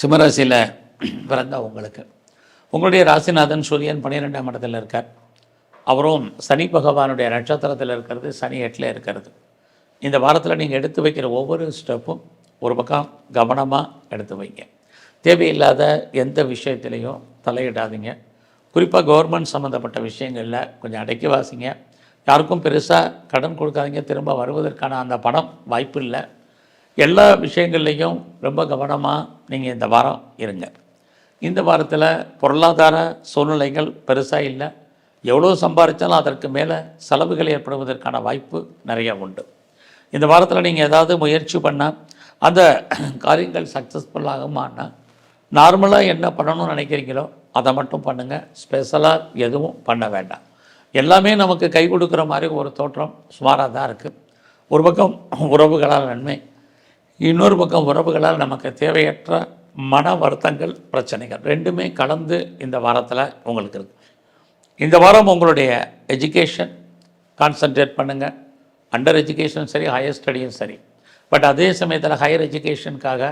சிம்மராசியில் பிறந்தா உங்களுக்கு. உங்களுடைய ராசிநாதன் சூரியன் பன்னிரெண்டாம் இடத்துல இருக்கார். அவரும் சனி பகவானுடைய நட்சத்திரத்தில் இருக்கிறது சனி எட்டில் இருக்கிறது. இந்த வாரத்தில் நீங்கள் எடுத்து வைக்கிற ஒவ்வொரு ஸ்டெப்பும் ஒரு பக்கம் கவனமாக எடுத்து வைங்க. தேவையில்லாத எந்த விஷயத்திலையும் தலையிடாதீங்க. குறிப்பாக கவர்மெண்ட் சம்மந்தப்பட்ட விஷயங்களில் கொஞ்சம் அடக்கி வாசிங்க. யாருக்கும் பெருசாக கடன் கொடுக்காதீங்க. திரும்ப வருவதற்கான அந்த பணம் வாய்ப்பு இல்லை. எல்லா விஷயங்கள்லையும் ரொம்ப கவனமாக நீங்கள் இந்த வாரம் இருங்க. இந்த வாரத்தில் பொருளாதார சூழ்நிலைகள் பெருசாக இல்லை. எவ்வளோ சம்பாதிச்சாலும் அதற்கு மேலே செலவுகள் ஏற்படுவதற்கான வாய்ப்பு நிறைய உண்டு. இந்த வாரத்தில் நீங்கள் ஏதாவது முயற்சி பண்ணால் அந்த காரியங்கள் சக்ஸஸ்ஃபுல் நார்மலாக என்ன பண்ணணும்னு நினைக்கிறீங்களோ அதை மட்டும் பண்ணுங்கள் ஸ்பெஷலாக எதுவும் பண்ண வேண்டாம். எல்லாமே நமக்கு கை கொடுக்குற மாதிரி ஒரு தோற்றம் சுமாராக தான் இருக்குது ஒரு பக்கம் உறவுகளால் நன்மை இன்னொரு பக்கம் உறவுகளால் நமக்கு தேவையற்ற மன வருத்தங்கள் பிரச்சனைகள். ரெண்டுமே கலந்து இந்த வாரத்தில் உங்களுக்கு இருக்குது இந்த வாரம் உங்களுடைய எஜுகேஷன் கான்சன்ட்ரேட் பண்ணுங்கள் அண்டர் எஜுகேஷன் சரி ஹையர் ஸ்டடியும் சரி. பட் அதே சமயத்தில் ஹையர் எஜுகேஷனுக்காக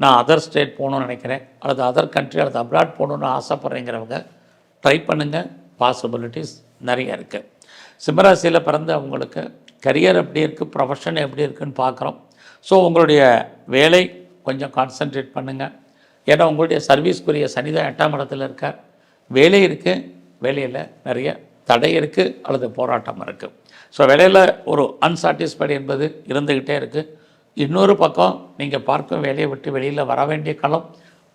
நான் அதர் ஸ்டேட் போகணும்னு நினைக்கிறேன். அல்லது அதர் கண்ட்ரி அல்லது அப்ராட் போகணுன்னு ஆசைப்பட்றேங்கிறவங்க ட்ரை பண்ணுங்கள் பாசிபிலிட்டிஸ் நிறைய இருக்குது சிம்மராசியில் பிறந்த உங்களுக்கு கரியர் எப்படி இருக்குது ப்ரொஃபஷன் எப்படி இருக்குதுன்னு பார்க்குறோம். ஸோ உங்களுடைய வேலை கொஞ்சம் கான்சென்ட்ரேட் பண்ணுங்கள் ஏன்னா உங்களுடைய சர்வீஸ்க்குரிய சனிதான் எட்டாம் இடத்துல இருக்கார். வேலை இருக்குது வேலையில் நிறைய தடை இருக்குது அல்லது போராட்டம் இருக்குது ஸோ வேலையில் ஒரு அன்சாட்டிஸ்ஃபைடு என்பது இருந்துக்கிட்டே இருக்குது இன்னொரு பக்கம் நீங்கள் பார்க்கும் வேலையை விட்டு வெளியில் வர வேண்டிய காலம்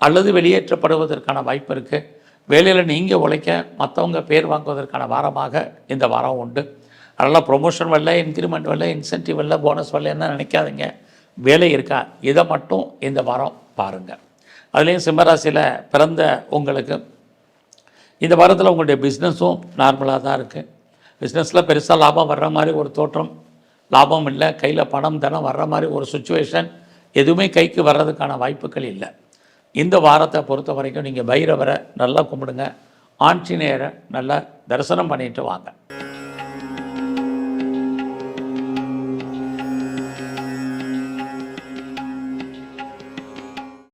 அல்லது வெளியேற்றப்படுவதற்கான வாய்ப்பு இருக்குது வேலையில் நீங்கள் உழைக்க மற்றவங்க பேர் வாங்குவதற்கான வாரமாக இந்த வாரம் உண்டு. அதனால் ப்ரொமோஷன் வரல இன்க்ரிமெண்ட் வரல இன்சென்டிவ் வரல போனஸ் வரல என்ன நினைக்காதீங்க. வேலை இருக்கா? இதை மட்டும் இந்த வாரம் பாருங்கள் அதுலேயும் சிம்மராசியில் பிறந்த உங்களுக்கு இந்த வாரத்தில் உங்களுடைய பிஸ்னஸும் நார்மலாக தான் இருக்குது பிஸ்னஸில் பெருசாக லாபம் வர்ற மாதிரி ஒரு தோற்றம் லாபம் இல்லை. கையில் பணம் தனம் வர்ற மாதிரி ஒரு சுச்சுவேஷன் எதுவுமே கைக்கு வர்றதுக்கான வாய்ப்புகள் இல்லை. இந்த வாரத்தை பொறுத்த வரைக்கும் நீங்கள் பைரவரை நல்லா கும்பிடுங்க. ஆஞ்சநேயரை நல்லா தரிசனம் பண்ணிட்டு வாங்க.